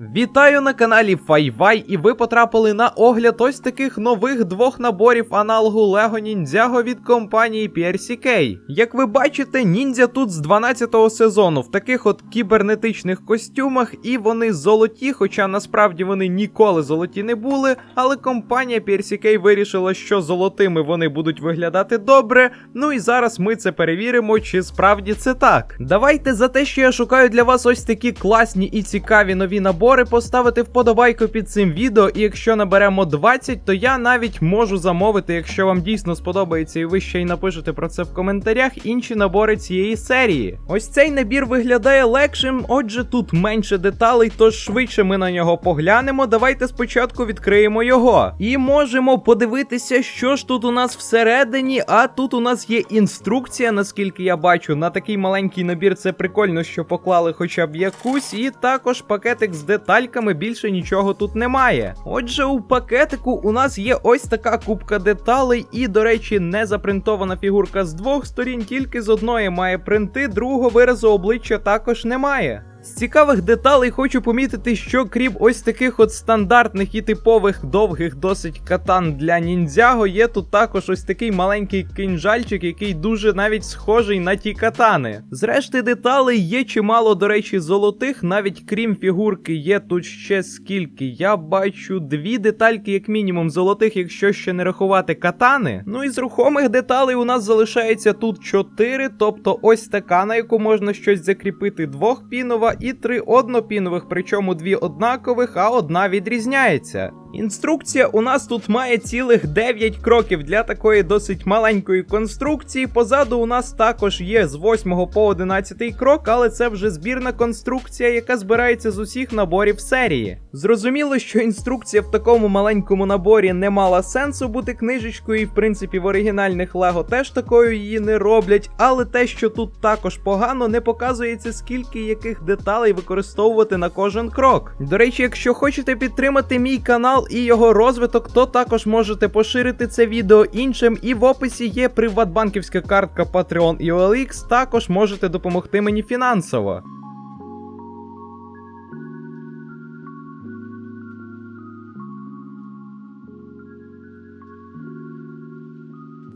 Вітаю на каналі Файвай, і ви потрапили на огляд ось таких нових двох наборів аналогу Lego Ninjago від компанії PRCK. Як ви бачите, ніндзя тут з 12-го сезону в таких от кібернетичних костюмах, і вони золоті, хоча насправді вони ніколи золоті не були. Але компанія PRCK вирішила, що золотими вони будуть виглядати добре. Ну і зараз ми це перевіримо, чи справді це так. Давайте за те, що я шукаю для вас ось такі класні і цікаві нові набори, поставити вподобайку під цим відео. І якщо наберемо 20, то я навіть можу замовити, якщо вам дійсно сподобається, і ви ще й напишете про це в коментарях, інші набори цієї серії. Ось цей набір виглядає легшим, отже, тут менше деталей, тож швидше ми на нього поглянемо. Давайте спочатку відкриємо його. І можемо подивитися, що ж тут у нас всередині. А тут у нас є інструкція, наскільки я бачу. На такий маленький набір це прикольно, що поклали хоча б якусь, і також пакетик з детальками, більше нічого тут немає. Отже, у пакетику у нас є ось така кубка деталей, і, до речі, не запринтована фігурка з двох сторін, тільки з одної має принти, другого виразу обличчя також немає. З цікавих деталей хочу помітити, що крім ось таких от стандартних і типових довгих досить катан для ніндзяго, є тут також ось такий маленький кинжальчик, який дуже навіть схожий на ті катани. Зрешти деталей є чимало, до речі, золотих, навіть крім фігурки, є тут ще скільки. Я бачу дві детальки, як мінімум, золотих, якщо ще не рахувати катани. Ну і з рухомих деталей у нас залишається тут чотири, тобто ось така, на яку можна щось закріпити двохпінова і три однопінових, причому дві однакових, а одна відрізняється. Інструкція у нас тут має цілих 9 кроків для такої досить маленької конструкції. Позаду у нас також є з 8 по 11 крок, але це вже збірна конструкція, яка збирається з усіх наборів серії. Зрозуміло, що інструкція в такому маленькому наборі не мала сенсу бути книжечкою, і в принципі в оригінальних Лего теж такою її не роблять. Але те, що тут також погано, не показується, скільки яких деталей використовувати на кожен крок. До речі, якщо хочете підтримати мій канал і його розвиток, то також можете поширити це відео іншим. І в описі є приватбанківська картка Patreon і OLX, також можете допомогти мені фінансово.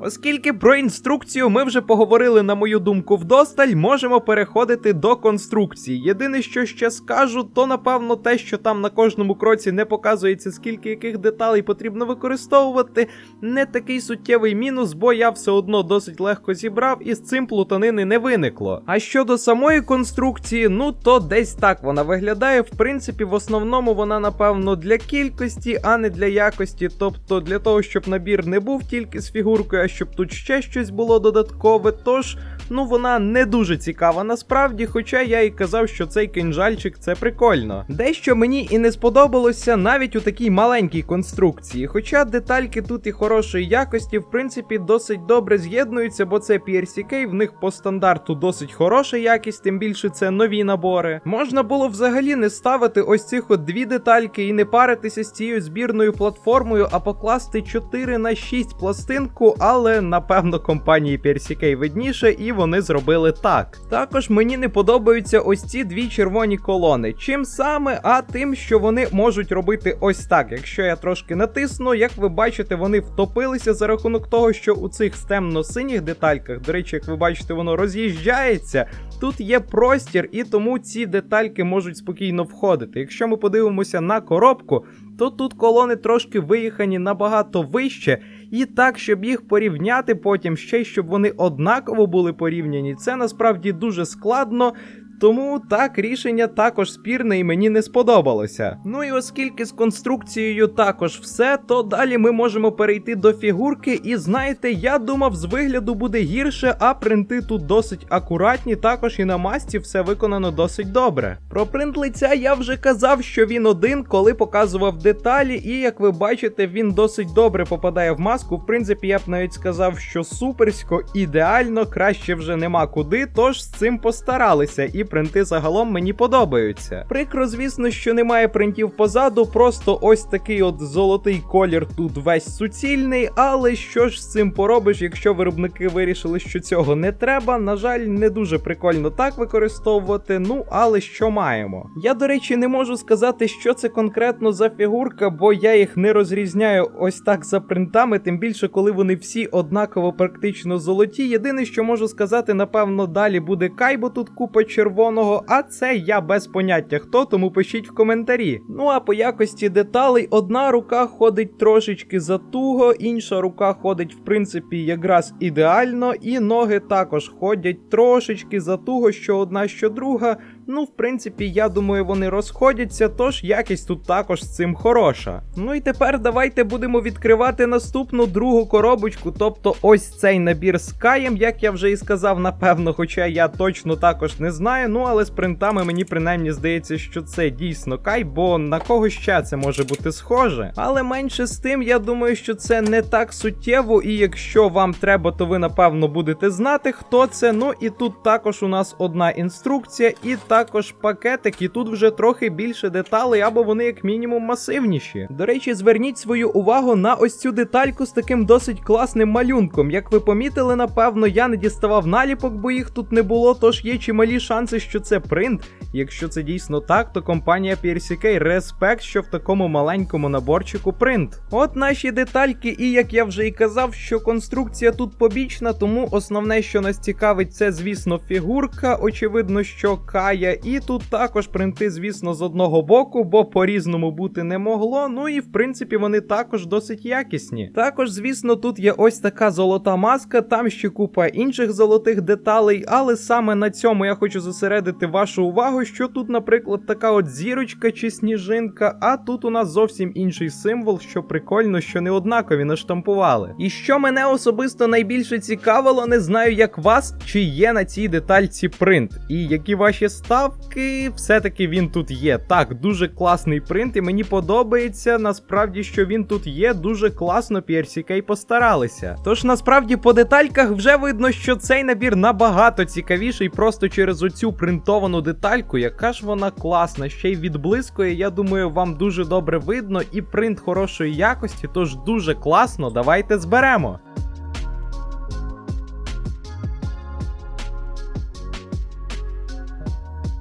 Оскільки про інструкцію ми вже поговорили, на мою думку, вдосталь, можемо переходити до конструкції. Єдине, що ще скажу, то напевно те, що там на кожному кроці не показується, скільки яких деталей потрібно використовувати, не такий суттєвий мінус, бо я все одно досить легко зібрав і з цим плутанини не виникло. А щодо самої конструкції, ну то десь так вона виглядає. В принципі, в основному вона, напевно, для кількості, а не для якості. Тобто для того, щоб набір не був тільки з фігуркою, щоб тут ще щось було додаткове. Тож, ну вона не дуже цікава насправді, хоча я і казав, що цей кинжальчик це прикольно. Дещо мені і не сподобалося навіть у такій маленькій конструкції. Хоча детальки тут і хорошої якості, в принципі, досить добре з'єднуються, бо це PRCK, в них по стандарту досить хороша якість, тим більше це нові набори. Можна було взагалі не ставити ось цих от дві детальки і не паритися з цією збірною платформою, а покласти 4 на 6 пластинку, але напевно компанії PRCK видніше, і вони зробили так. Також мені не подобаються ось ці дві червоні колони. Чим саме, а тим, що вони можуть робити ось так. Якщо я трошки натисну, як ви бачите, вони втопилися за рахунок того, що у цих темно-синіх детальках, до речі, як ви бачите, воно роз'їжджається. Тут є простір, і тому ці детальки можуть спокійно входити. Якщо ми подивимося на коробку, то тут колони трошки виїхані набагато вище. І так, щоб їх порівняти потім, ще й щоб вони однаково були порівняні, це насправді дуже складно. Тому так, рішення також спірне і мені не сподобалося. Ну і оскільки з конструкцією також все, то далі ми можемо перейти до фігурки. І знаєте, я думав, з вигляду буде гірше, а принти тут досить акуратні, також і на масці все виконано досить добре. Про принт лиця я вже казав, що він один, коли показував деталі, і як ви бачите, він досить добре попадає в маску. В принципі, я б навіть сказав, що суперсько, ідеально, краще вже нема куди, тож з цим постаралися. І принти загалом мені подобаються. Прикро, звісно, що немає принтів позаду, просто ось такий от золотий колір тут весь суцільний. Але що ж з цим поробиш, якщо виробники вирішили, що цього не треба? На жаль, не дуже прикольно так використовувати. Ну, але що маємо? Я, до речі, не можу сказати, що це конкретно за фігурка, бо я їх не розрізняю ось так за принтами, тим більше, коли вони всі однаково практично золоті. Єдине, що можу сказати, напевно, далі буде Кайбо тут купа червоного, а це я без поняття хто, тому пишіть в коментарі. Ну а по якості деталей, одна рука ходить трошечки затуго, інша рука ходить, в принципі, якраз ідеально, і ноги також ходять трошечки затуго, що одна, що друга. Ну, в принципі, я думаю, вони розходяться, тож якість тут також з цим хороша. Ну і тепер давайте будемо відкривати наступну другу коробочку, тобто ось цей набір з каєм, як я вже і сказав, напевно, хоча я точно також не знаю. Ну але з принтами мені принаймні здається, що це дійсно кай, бо на кого ще це може бути схоже. Але менше з тим, я думаю, що це не так суттєво, і якщо вам треба, то ви напевно будете знати, хто це. Ну і тут також у нас одна інструкція, і також пакетик, і тут вже трохи більше деталей, або вони як мінімум масивніші. До речі, зверніть свою увагу на ось цю детальку з таким досить класним малюнком. Як ви помітили, напевно, я не діставав наліпок, бо їх тут не було, тож є чималі шанси, що це принт. Якщо це дійсно так, то компанія PRCK респект, що в такому маленькому наборчику принт. От наші детальки, і як я вже і казав, що конструкція тут побічна, тому основне, що нас цікавить, це, звісно, фігурка. Очевидно, що кая, і тут також принти, звісно, з одного боку, бо по-різному бути не могло. Ну і в принципі вони також досить якісні. Також, звісно, тут є ось така золота маска, там ще купа інших золотих деталей, але саме на цьому я хочу зосередити вашу увагу, що тут, наприклад, така от зірочка чи сніжинка, а тут у нас зовсім інший символ, що прикольно, що не однакові наштампували. І що мене особисто найбільше цікавило, не знаю, як вас, чи є на цій детальці принт, і які ваші ставки, все-таки він тут є. Так, дуже класний принт, і мені подобається насправді, що він тут є. Дуже класно PRCK постаралися. Тож насправді по детальках вже видно, що цей набір набагато цікавіший, просто через оцю принтовану детальку, яка ж вона класна, ще й відблискує. Я думаю, вам дуже добре видно, і принт хорошої якості, тож дуже класно. Давайте зберемо.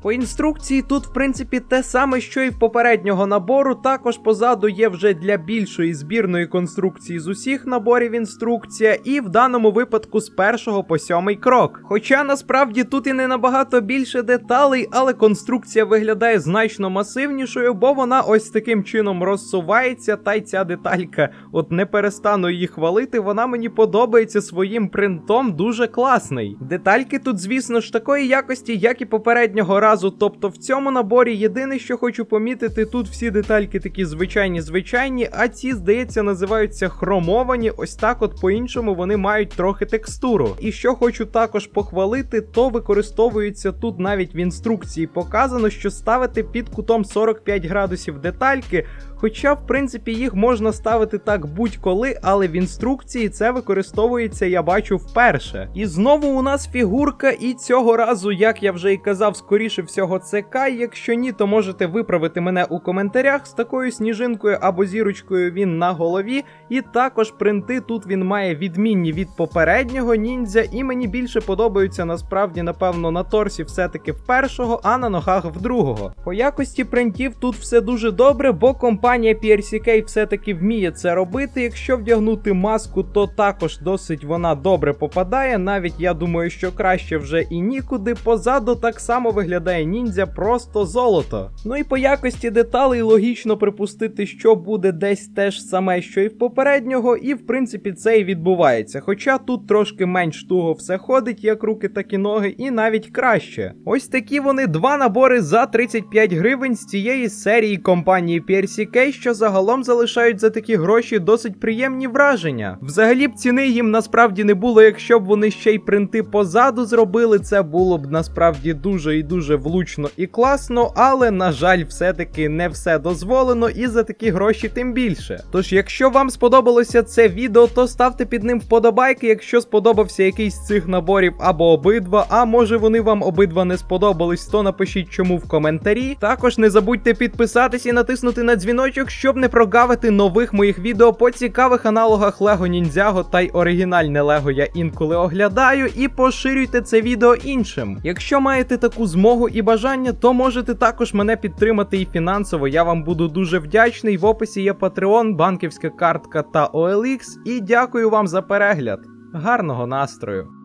По інструкції тут, в принципі, те саме, що і попереднього набору. Також позаду є вже для більшої збірної конструкції з усіх наборів інструкція, і в даному випадку з першого по сьомий крок. Хоча насправді тут і не набагато більше деталей, але конструкція виглядає значно масивнішою, бо вона ось таким чином розсувається, та й ця деталька, от не перестану її хвалити, вона мені подобається своїм принтом, дуже класний. Детальки тут, звісно ж, такої якості, як і попереднього разу. Тобто в цьому наборі єдине, що хочу помітити, тут всі детальки такі звичайні, звичайні, а ці, здається, називаються хромовані. Ось так, от по-іншому вони мають трохи текстуру. І що хочу також похвалити, то використовується тут навіть в інструкції показано, що ставити під кутом 45 градусів детальки. Хоча, в принципі, їх можна ставити так будь-коли, але в інструкції це використовується, я бачу, вперше. І знову у нас фігурка, і цього разу, як я вже і казав, скоріше всього, це Кай. Якщо ні, то можете виправити мене у коментарях з такою сніжинкою або зірочкою він на голові. І також принти тут він має відмінні від попереднього ніндзя, і мені більше подобаються насправді, напевно, на торсі все-таки в першого, а на ногах в другого. По якості принтів тут все дуже добре, бо компанія PRCK все-таки вміє це робити. Якщо вдягнути маску, то також досить вона добре попадає. Навіть я думаю, що краще вже і нікуди. Позаду так само виглядає ніндзя, просто золото. Ну і по якості деталей логічно припустити, що буде десь теж саме, що і в попереднього, і в принципі це і відбувається. Хоча тут трошки менш туго все ходить, як руки, так і ноги, і навіть краще. Ось такі вони два набори за 35 гривень з цієї серії компанії PRCK, що загалом залишають за такі гроші досить приємні враження. Взагалі б ціни їм насправді не було, якщо б вони ще й принти позаду зробили. Це було б насправді дуже і дуже влучно і класно, але на жаль, все-таки не все дозволено, і за такі гроші тим більше. Тож, якщо вам сподобалося це відео, то ставте під ним вподобайки, якщо сподобався якийсь з цих наборів або обидва. А може вони вам обидва не сподобались, то напишіть чому в коментарі. Також не забудьте підписатись і натиснути на дзвіночок, щоб не прогавити нових моїх відео по цікавих аналогах Lego Ninjago та й оригінальне Лего я інколи оглядаю. І поширюйте це відео іншим. Якщо маєте таку змогу і бажання, то можете також мене підтримати і фінансово. Я вам буду дуже вдячний. В описі є Patreon, банківська картка та OLX. І дякую вам за перегляд. Гарного настрою!